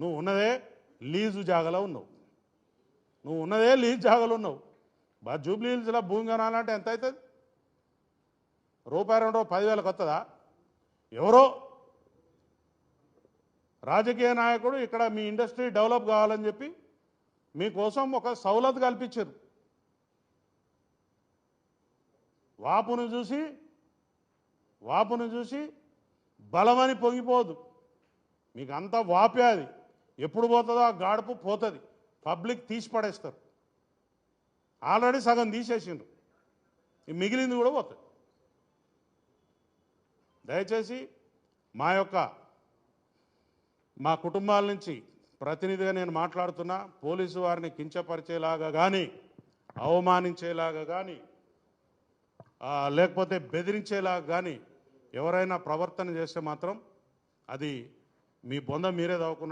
నువ్వు ఉన్నదే లీజు జాగలో ఉన్నావు. నువ్వు ఉన్నదే లీజు జాగలో ఉన్నావు. బా జూబ్లీ హిల్స్లో భూమి కొనాలంటే ఎంత అవుతుంది? రూపాయి రెండు పదివేలకు వస్తుందా ఎవరో? రాజకీయ నాయకుడు ఇక్కడ మీ ఇండస్ట్రీ డెవలప్ కావాలని చెప్పి మీకోసం ఒక సౌలత్ కల్పించారు. వాపును చూసి వాపును చూసి బలమని పొంగిపోదు. మీకు అంతా వాపే అది. ఎప్పుడు పోతుందో ఆ గాడుపు పోతుంది. పబ్లిక్ తీసి పడేస్తారు. ఆల్రెడీ సగం తీసేసిండ్రు. మిగిలింది కూడా పోతుంది. దయచేసి మా యొక్క మా కుటుంబాల నుంచి ప్రతినిధిగా నేను మాట్లాడుతున్నా పోలీసు వారిని కించపరిచేలాగా కానీ అవమానించేలాగా కానీ లేకపోతే బెదిరించేలాగా కానీ ఎవరైనా ప్రవర్తన చేస్తే మాత్రం అది మీ బొంద మీరే దాక్కున్న